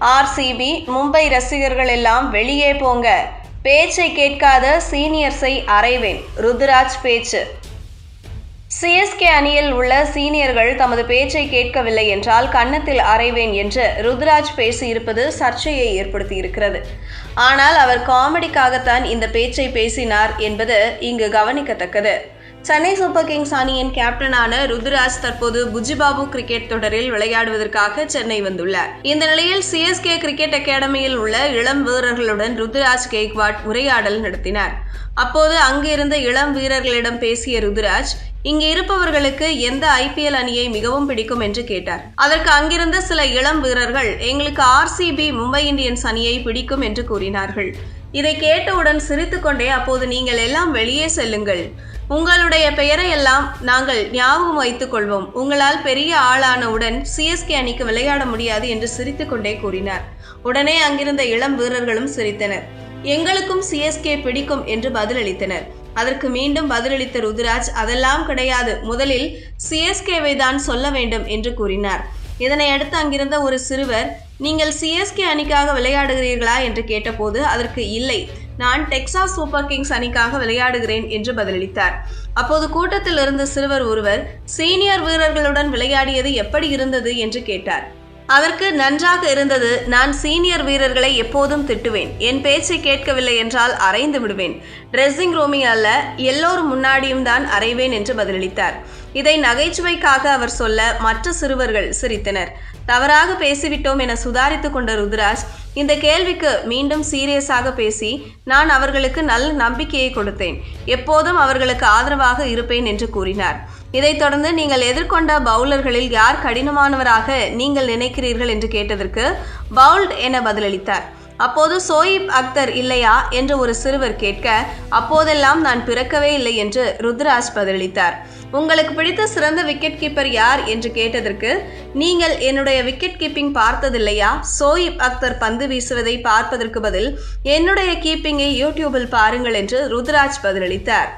RCB Mumbai ரசிகர்கள் எல்லாம் வெளியே போங்க. பேச்சை கேட்காத சீனியர்ஸை அறைவேன். ருதுராஜ் பேச்சு. சிஎஸ்கே அணியில் உள்ள சீனியர்கள் தமது பேச்சை கேட்கவில்லை என்றால் கன்னத்தில் அறைவேன் என்று ருத்ராஜ் பேசியிருப்பது சர்ச்சையை ஏற்படுத்தியிருக்கிறது. ஆனால் அவர் காமெடிக்காகத்தான் இந்த பேச்சை பேசினார் என்பது இங்கு கவனிக்கத்தக்கது. சென்னை சூப்பர் கிங்ஸ் அணியின் கேப்டனான ருதுராஜ் தற்போது புஜிபாபு கிரிக்கெட் தொடரில் விளையாடுவதற்காக சென்னை வந்துள்ளார். இந்த நிலையில் சிஎஸ்கே கிரிக்கெட் அகாடமியில் உள்ள இளம் வீரர்களுடன் ருதுராஜ் கேக்வாட் உரையாடல் நடத்தினார். அப்போது அங்கிருந்த இளம் வீரர்களிடம் பேசிய ருதுராஜ் இங்கு இருப்பவர்களுக்கு எந்த ஐபிஎல் அணியை மிகவும் பிடிக்கும்? என்று கேட்டார். அதற்கு அங்கிருந்த சில இளம் வீரர்கள் எங்களுக்கு ஆர்சிபி மும்பை இந்தியன்ஸ் அணியை பிடிக்கும் என்று கூறினார்கள். இதை கேட்டவுடன் சிரித்துக்கொண்டே அப்போது நீங்கள் எல்லாம் வெளியே செல்லுங்கள். உங்களுடைய பெயரை எல்லாம் நாங்கள் ஞாபகம் வைத்துக் கொள்வோம். உங்களால் பெரிய ஆளானவுடன் சிஎஸ்கே அணிக்கு விளையாட முடியாது என்று சிரித்துக்கொண்டே கூறினார். உடனே அங்கிருந்த இளம் வீரர்களும் சிரித்தனர். எங்களுக்கும் சிஎஸ்கே பிடிக்கும் என்று பதிலளித்தனர். அதற்கு மீண்டும் பதிலளித்த ருதுராஜ் அதெல்லாம் கிடையாது. முதலில் சிஎஸ்கேவை தான் சொல்ல வேண்டும் என்று கூறினார். இதனை அடுத்து அங்கிருந்த ஒரு சிறுவர் நீங்கள் சிஎஸ்கே அணிக்காக விளையாடுகிறீர்களா? என்று கேட்டபோது அதற்கு இல்லை. நான் டெக்சாஸ் சூப்பர் கிங்ஸ் அணிக்காக விளையாடுகிறேன் என்று பதிலளித்தார். அப்போது கூட்டத்தில் இருந்த சிறுவர் ஒருவர் சீனியர் வீரர்களுடன் விளையாடியது எப்படி இருந்தது? என்று கேட்டார். அதற்கு நன்றாக இருந்தது. நான் சீனியர் வீரர்களை எப்போதும் திட்டுவேன். என் பேச்சை கேட்கவில்லை என்றால் அரைந்து விடுவேன். ட்ரெஸ்ஸிங் ரூமில் அல்ல எல்லோரும் முன்னாடியும் தான் அறைவேன் என்று பதிலளித்தார். இதை நகைச்சுவைக்காக அவர் சொல்ல மற்ற சிறுவர்கள் சிரித்தனர். தவறாக பேசிவிட்டோம் என சுதாரித்து கொண்ட ருத்ராஜ் இந்த கேள்விக்கு மீண்டும் சீரியஸாக பேசி நான் அவர்களுக்கு நல்ல நம்பிக்கையை கொடுத்தேன். எப்போதும் அவர்களுக்கு ஆதரவாக இருப்பேன் என்று கூறினார். இதைத் தொடர்ந்து நீங்கள் எதிர்கொண்ட பவுலர்களில் யார் கடினமானவராக நீங்கள் நினைக்கிறீர்கள் என்று கேட்டதற்கு பவுல்ட் என பதிலளித்தார்? அப்போது சோயிப் அக்தர் இல்லையா என்று ஒரு சிறுவர் கேட்க அப்போதெல்லாம் நான் பிறக்கவே இல்லை என்று ருத்ராஜ் பதிலளித்தார். உங்களுக்கு பிடித்த சிறந்த விக்கெட் கீப்பர் யார்? என்று கேட்டதற்கு நீங்கள் என்னுடைய விக்கெட் கீப்பிங் பார்த்ததில்லையா சோயிப் அக்தர் பந்து வீசுவதை பார்ப்பதற்கு பதில் என்னுடைய கீப்பிங்கை யூடியூபில் பாருங்கள் என்று ருத்ராஜ் பதிலளித்தார்.